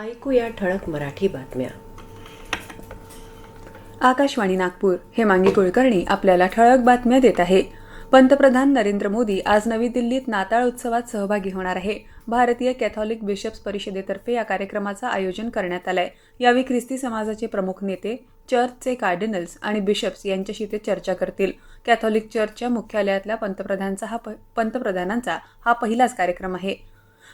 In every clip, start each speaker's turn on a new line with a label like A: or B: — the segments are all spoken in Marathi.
A: ऐकूया ठळक मराठी बातम्या.
B: आकाशवाणी नागपूर हे मांगी कुलकर्णी आपल्याला ठळक बातम्या देत आहे. पंतप्रधान नरेंद्र मोदी आज नवी दिल्लीत नाताळ उत्सवात सहभागी होणार आहे. भारतीय कॅथॉलिक बिशप्स परिषदेतर्फे या कार्यक्रमाचं आयोजन करण्यात आलंय. यावेळी ख्रिस्ती समाजाचे प्रमुख नेते चर्चचे कार्डिनल्स आणि बिशप्स यांच्याशी ते चर्चा करतील. कॅथॉलिक चर्चच्या मुख्यालयातल्या पंतप्रधानांचा हा प- पंतप्रधानांचा हा पहिलाच कार्यक्रम आहे.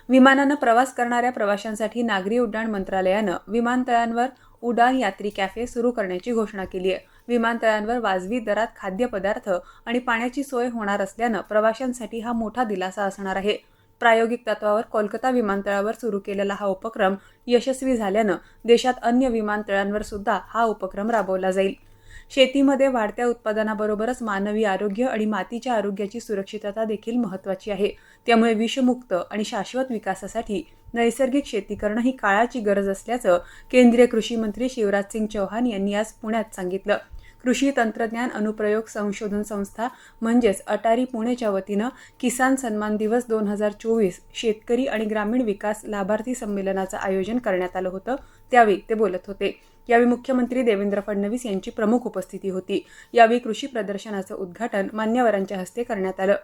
B: विमानानं प्रवास करणाऱ्या प्रवाशांसाठी नागरी उड्डाण मंत्रालयानं विमानतळांवर उडान यात्री कॅफे सुरू करण्याची घोषणा केली आहे. विमानतळांवर वाजवी दरात खाद्यपदार्थ आणि पाण्याची सोय होणार असल्यानं प्रवाशांसाठी हा मोठा दिलासा असणार आहे. प्रायोगिक तत्वावर कोलकाता विमानतळावर सुरू केलेला हा उपक्रम यशस्वी झाल्यानं देशात अन्य विमानतळांवर सुद्धा हा उपक्रम राबवला जाईल. शेतीमध्ये वाढत्या उत्पादनाबरोबरच मानवी आरोग्य आणि मातीच्या आरोग्याची सुरक्षितता देखील महत्त्वाची आहे. त्यामुळे विषमुक्त आणि शाश्वत विकासासाठी नैसर्गिक शेती करणं ही काळाची गरज असल्याचं केंद्रीय कृषी मंत्री शिवराज सिंग चौहान यांनी आज पुण्यात सांगितलं. कृषी तंत्रज्ञान अनुप्रयोग संशोधन संस्था म्हणजेच अटारी पुणेच्या वतीनं किसान सन्मान दिवस दोन हजार चोवीस शेतकरी आणि ग्रामीण विकास लाभार्थी संमेलनाचं आयोजन करण्यात आलं होतं. त्यावेळी ते बोलत होते. यावेळी मुख्यमंत्री देवेंद्र फडणवीस यांची प्रमुख उपस्थिती होती. यावेळी कृषी प्रदर्शनाचं उद्घाटन मान्यवरांच्या हस्ते करण्यात आलं.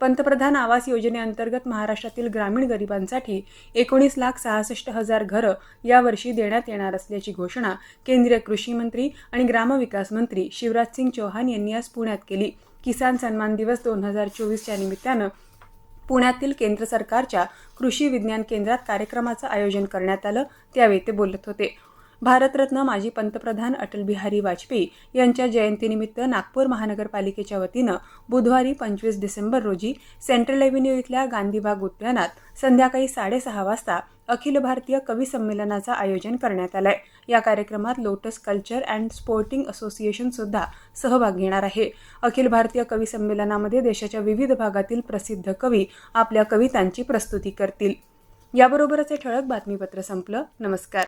B: पंतप्रधान आवास योजनेअंतर्गत महाराष्ट्रातील ग्रामीण गरिबांसाठी एकोणीस लाख सहासष्ट हजार घरं यावर्षी देण्यात येणार असल्याची घोषणा केंद्रीय कृषी मंत्री आणि ग्रामविकास मंत्री शिवराजसिंग चौहान यांनी आज पुण्यात केली. किसान सन्मान दिवस दोन हजार चोवीसच्या निमित्तानं पुण्यातील केंद्र सरकारच्या कृषी विज्ञान केंद्रात कार्यक्रमाचं आयोजन करण्यात आलं. त्यावेळी ते बोलत होते. भारतरत्न माजी पंतप्रधान अटल बिहारी वाजपेयी यांच्या जयंतीनिमित्त नागपूर महानगरपालिकेच्या वतीनं बुधवारी पंचवीस डिसेंबर रोजी सेंट्रल एव्हेन्यू इथल्या गांधीबाग उद्यानात संध्याकाळी साडेसहा वाजता अखिल भारतीय कवी संमेलनाचं आयोजन करण्यात आलंय. या कार्यक्रमात lotus culture and sporting association सुद्धा सहभाग घेणार आहे. अखिल भारतीय कवी संमेलनामध्ये देशाच्या विविध भागातील प्रसिद्ध कवी आपल्या कवितांची प्रस्तुती करतील. याबरोबरच हे ठळक बातमीपत्र संपलं. नमस्कार.